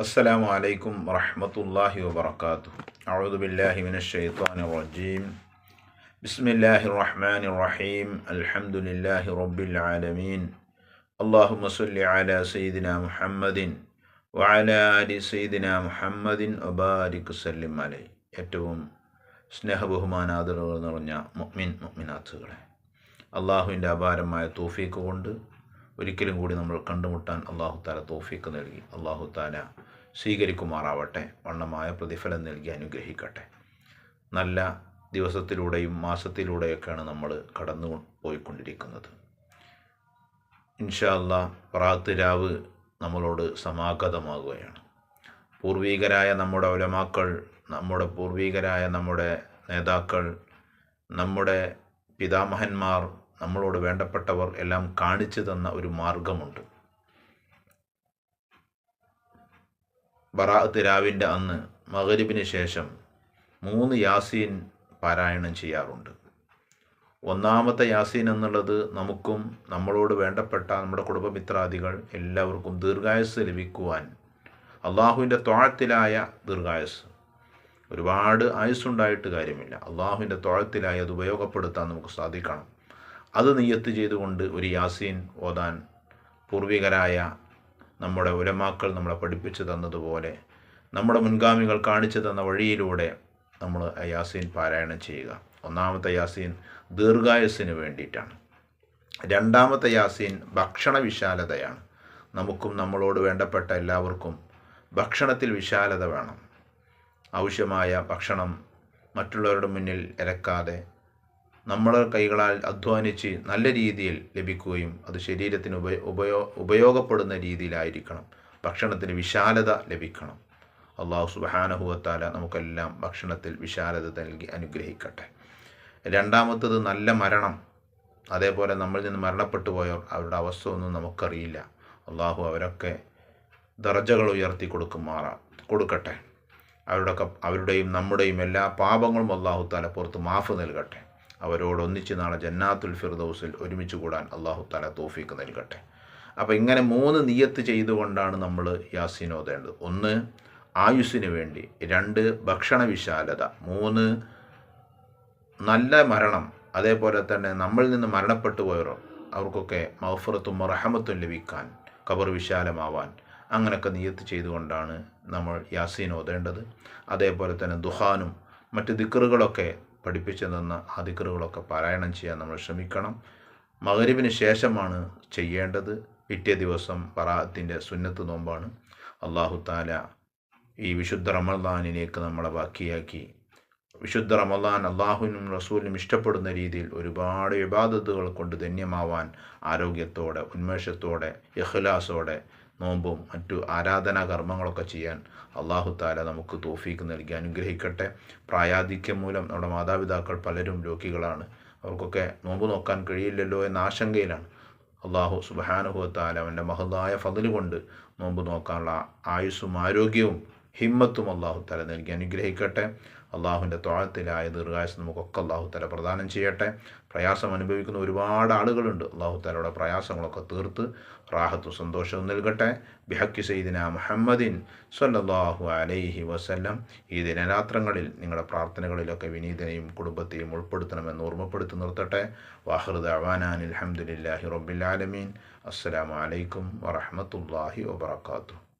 السلام عليكم ورحمة الله وبركاته أعوذ بالله من الشيطان الرجيم بسم الله الرحمن الرحيم الحمد لله رب العالمين اللهم صل على سيدنا محمد وعلى آل سيدنا محمد وبارك وسلم عليه ഏറ്റവും സ്നേഹബഹുമാനാദരവുകൾ നിറഞ്ഞ മുഅ്മിൻ മുഅ്മിനാത്തുകളെ അള്ളാഹുവിൻ്റെ അപാരമായ തോഫീക്ക് കൊണ്ട് ഒരിക്കലും കൂടി നമ്മൾ കണ്ടുമുട്ടാൻ അള്ളാഹു താല തോഫീക്ക് നൽകി അള്ളാഹു താല സ്വീകരിക്കുമാറാവട്ടെ. വണ്ണമായ പ്രതിഫലം നൽകി അനുഗ്രഹിക്കട്ടെ. നല്ല ദിവസത്തിലൂടെയും മാസത്തിലൂടെയൊക്കെയാണ് നമ്മൾ കടന്നു പോയിക്കൊണ്ടിരിക്കുന്നത്. ഇൻഷാല്ല പ്രാത്ത് രാവ് നമ്മളോട് സമാഗതമാകുകയാണ്. പൂർവീകരായ നമ്മുടെ ഉലമാക്കൾ നമ്മുടെ പൂർവീകരായ നമ്മുടെ നേതാക്കൾ നമ്മുടെ പിതാമഹന്മാർ നമ്മളോട് വേണ്ടപ്പെട്ടവർ എല്ലാം കാണിച്ചു തന്ന ഒരു മാർഗമുണ്ട്. ബറാഅത്ത് രാവിന്റെ അന്ന് മകരിബിന് ശേഷം മൂന്ന് യാസീൻ പാരായണം ചെയ്യാറുണ്ട്. ഒന്നാമത്തെ യാസീൻ എന്നുള്ളത് നമുക്കും നമ്മളോട് വേണ്ടപ്പെട്ട നമ്മുടെ കുടുംബമിത്രാദികൾ എല്ലാവർക്കും ദീർഘായുസ് ലഭിക്കുവാൻ അള്ളാഹുവിന്റെ തോഴത്തിലായ ദീർഘായുസ് ഒരുപാട് ആയുസ്സുണ്ടായിട്ട് കാര്യമില്ല. അള്ളാഹുവിന്റെ തോഴത്തിലായി അത് ഉപയോഗപ്പെടുത്താൻ നമുക്ക് സാധിക്കണം. അത് നെയ്യത്ത് ചെയ്തുകൊണ്ട് ഒരു യാസീൻ ഓതാൻ പൂർവികരായ നമ്മുടെ ഉലമാക്കൾ നമ്മളെ പഠിപ്പിച്ചു തന്നതുപോലെ നമ്മുടെ മുൻഗാമികൾ കാണിച്ചു തന്ന വഴിയിലൂടെ നമ്മൾ യാസീൻ പാരായണം ചെയ്യുക. ഒന്നാമത്തെ യാസീൻ ദീർഘായുസിന് വേണ്ടിയിട്ടാണ്. രണ്ടാമത്തെ യാസീൻ ഭക്ഷണ വിശാലതയാണ് നമുക്കും നമ്മളോട് വേണ്ടപ്പെട്ട എല്ലാവർക്കും ഭക്ഷണത്തിൽ വിശാലത വേണം. ആവശ്യമായ ഭക്ഷണം മറ്റുള്ളവരുടെ മുന്നിൽ ഇരക്കാതെ നമ്മുടെ കൈകളാൽ അധ്വാനിച്ച് നല്ല രീതിയിൽ ലഭിക്കുകയും അത് ശരീരത്തിന് ഉപയോ ഉപയോ ഉപയോഗപ്പെടുന്ന രീതിയിലായിരിക്കണം. ഭക്ഷണത്തിന് വിശാലത ലഭിക്കണം. അള്ളാഹു സുബാനഹുവത്താല നമുക്കെല്ലാം ഭക്ഷണത്തിൽ വിശാലത നൽകി അനുഗ്രഹിക്കട്ടെ. രണ്ടാമത്തത് നല്ല മരണം. അതേപോലെ നമ്മളിൽ നിന്ന് മരണപ്പെട്ടു പോയവർ അവരുടെ അവസ്ഥ ഒന്നും നമുക്കറിയില്ല. അള്ളാഹു അവരൊക്കെ ദർജകൾ ഉയർത്തി കൊടുക്കുമാറാ കൊടുക്കട്ടെ. അവരുടെ അവരുടെയും നമ്മുടെയും എല്ലാ പാപങ്ങളും അള്ളാഹു താല പുറത്ത് മാഫ് നൽകട്ടെ. അവരോട് ഒന്നിച്ച് നാളെ ജന്നാത്തുൽ ഫിർദൗസിൽ ഒരുമിച്ച് കൂടാൻ അള്ളാഹു താല തോഫീക്ക് നൽകട്ടെ. അപ്പോൾ ഇങ്ങനെ മൂന്ന് നിയത്ത് ചെയ്തുകൊണ്ടാണ് നമ്മൾ യാസീൻ ഓതേണ്ടത്. ഒന്ന് ആയുസ്സിന് വേണ്ടി. രണ്ട് ഭക്ഷണ വിശാലത. മൂന്ന് നല്ല മരണം. അതേപോലെ തന്നെ നമ്മളിൽ നിന്ന് മരണപ്പെട്ടു പോയവരോ അവർക്കൊക്കെ മൗഫറത്തും റഹമത്തും ലഭിക്കാൻ കബർ വിശാലമാവാൻ അങ്ങനെയൊക്കെ നിയത്ത് ചെയ്തുകൊണ്ടാണ് നമ്മൾ യാസീൻ ഓതേണ്ടത്. അതേപോലെ തന്നെ ദുഹാനും മറ്റ് ദിക്കറുകളൊക്കെ പഠിപ്പിച്ചു തന്ന ആ പാരായണം ചെയ്യാൻ നമ്മൾ ശ്രമിക്കണം. മകരിവിന് ശേഷമാണ് ചെയ്യേണ്ടത്. പിറ്റേ ദിവസം പറാത്തിന്റെ സുന്നത്ത് നോമ്പാണ്. അള്ളാഹു താല ഈ വിശുദ്ധ റമദാനിലേക്ക് നമ്മളെ ബാക്കിയാക്കി. വിശുദ്ധ റമദാൻ അള്ളാഹുവിനും റസൂലിനും ഇഷ്ടപ്പെടുന്ന രീതിയിൽ ഒരുപാട് വിവാദത്തുകൾ കൊണ്ട് ധന്യമാവാൻ ആരോഗ്യത്തോടെ ഉന്മേഷത്തോടെ ഇഖ്ലാസോടെ നോമ്പും മറ്റു ആരാധനാ കർമ്മങ്ങളൊക്കെ ചെയ്യാൻ അള്ളാഹു താല നമുക്ക് തോഫീക്ക് നൽകി അനുഗ്രഹിക്കട്ടെ. പ്രായാധിക്യം മൂലം നമ്മുടെ മാതാപിതാക്കൾ പലരും രോഗികളാണ്. അവർക്കൊക്കെ നോമ്പ് നോക്കാൻ കഴിയില്ലല്ലോ എന്ന ആശങ്കയിലാണ്. അള്ളാഹു സുബാനുഭവത്താല അവന്റെ മഹതായ ഫതിൽ കൊണ്ട് നോമ്പ് നോക്കാനുള്ള ആയുസ്സും ആരോഗ്യവും ഹിമ്മത്തും അള്ളാഹു തല നൽകി അനുഗ്രഹിക്കട്ടെ. അള്ളാഹുവിന്റെ ത്വാഴത്തിലായ ദീർഘാശം നമുക്കൊക്കെ അള്ളാഹു തല പ്രദാനം ചെയ്യട്ടെ. പ്രയാസം അനുഭവിക്കുന്ന ഒരുപാട് ആളുകളുണ്ട്. അള്ളാഹു തലയുടെ പ്രയാസങ്ങളൊക്കെ തീർത്ത് റാഹത്തും സന്തോഷവും നൽകട്ടെ. ബിഹക്കി സൈദിന മുഹമ്മദിൻ സല്ലാഹു അലൈഹി വസല്ലം. ഈ ദിനരാത്രങ്ങളിൽ നിങ്ങളുടെ പ്രാർത്ഥനകളിലൊക്കെ വിനീതനെയും കുടുംബത്തെയും ഉൾപ്പെടുത്തണമെന്ന് ഓർമ്മപ്പെടുത്തി നിർത്തട്ടെ. വാഹൃദ് അവാനാൻ അലഹമുല്ലാഹി റബ്ബിലാലമീൻ അസ്സലാമലൈക്കും വറഹമത്തല്ലാഹി വാത്തു